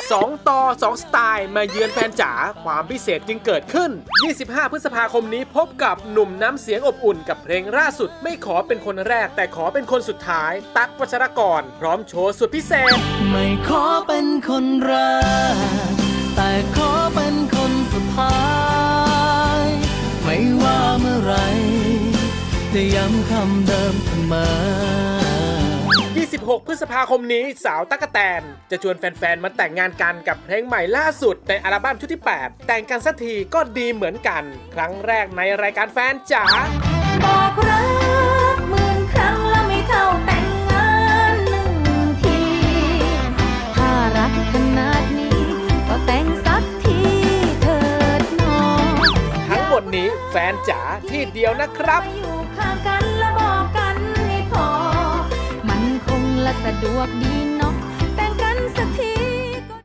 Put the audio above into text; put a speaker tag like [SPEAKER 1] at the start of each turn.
[SPEAKER 1] 2 ต่อ 2 สไตล์ มาเยือนแฟนจ๋าความพิเศษจึงเกิดขึ้น 25 พฤษภาคมนี้พบกับหนุ่มน้ำเสียงอบอุ่นกับเพลงล่าสุด ไม่ขอเป็นคนแรก แต่ขอเป็นคนสุดท้าย ตั๊กวัชรกร พร้อมโชว์สุดพิเศษ
[SPEAKER 2] ไม่ขอเป็นคนแรกแต่ขอเป็นคนสุดท้าย ไม่ว่าเมื่อไรจะย้ำคำเดิมเสมอ
[SPEAKER 1] 26พฤษภาคมนี้สาวตั๊กแตน จะชวนแฟนๆ มาแต่งงานกันกับเพลงใหม่ล่าสุดในอัลบั้มชุดที่ 8 แต่งกันสักทีก็ดีเหมือนกัน ครั้งแรกในรายการแฟนจ๋า
[SPEAKER 3] บอกรักหมื่นครั้งแล้วไม่เท่าแต่งงานหนึ่งที ถ้ารักขนาดนี้ก็แต่งสักทีเถิดหนอ
[SPEAKER 1] ทั้งหมดนี้แฟนจ๋าที่เดียวนะครับ
[SPEAKER 3] มาอยู่ข้างกัน และสะดวกดีเนาะ